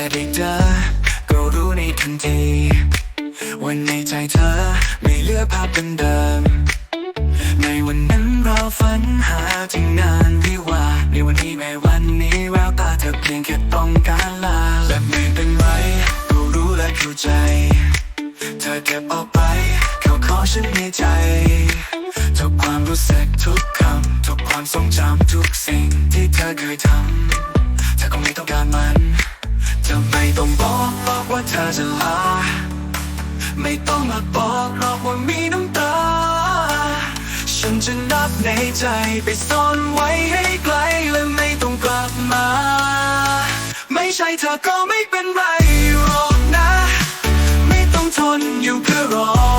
ค่ได้เจอก็รู้ในทันทีว่าในใจเธอไม่เลือกภาพเดิม ในวันนั้นเราฝันหาถึงนานวิวาในวันนี้แม้วันนี้แววตาเธอเพียงแค่ต้องการลาและไม่เป็นไรก็รู้และเข้าใจ เธอเก็บเอาไปเขาขอฉันในใจทุกความรู้สึกทุกคำทุกความทรงจำทุกสิ่งที่เธอเคยทำ ต้องบอกหรอกว่าเธอจะลา ไม่ต้องมาบอกหรอกว่ามีน้ำตา ฉันจะนับในใจไปซ่อนไว้ให้ไกลและไม่ต้องกลับมา ไม่ใช่เธอก็ไม่เป็นไรหรอกนะ ไม่ต้องทนอยู่เพื่อรอ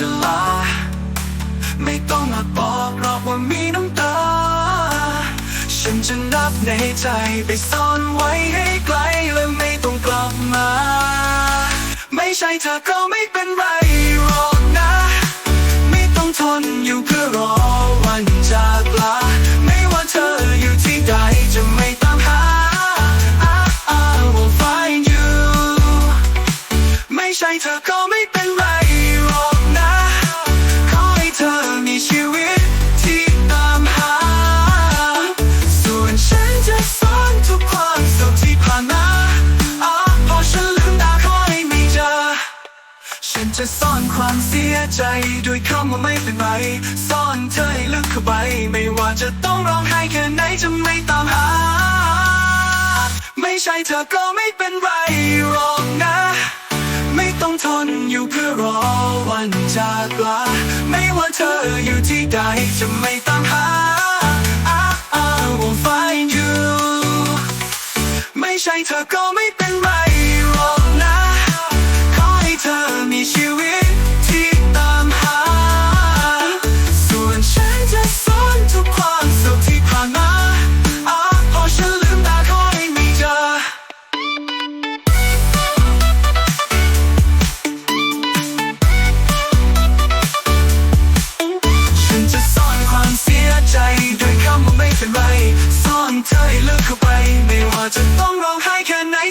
จะลา ไม่ต้องมาบอกหรอกว่ามีน้ำตา ฉันจะนับในใจไปซ่อนไว้ให้ไกลและไม่ต้องกลับมา ไม่ใช่เธอก็ไม่เป็นไร สียใจด้วยคำว่าไม่เป็นไรซ่อนเธอให้ลึกเข้าไป ไม่ว่าจะต้องร้องไห้แค่ไหนจะไม่ตามหา ไม่ใช่เธอก็ไม่เป็นไรหรอกนะ ไม่ต้องทนอยู่เพื่อรอวันจากลาไม่ว่าเธออยู่ที่ใดจะไม่ตามหา I will find you ไม่ใช่เธอก็ไม่เป็นไรหร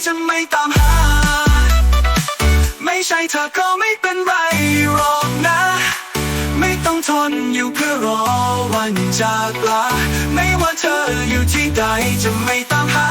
จะไม่ตามหา ไม่ใช่เธอก็ไม่เป็นไรหรอกนะ ไม่ต้องทนอยู่เพื่อรอวันจากลา ไม่ว่าเธออยู่ที่ใดจะไม่ตามหา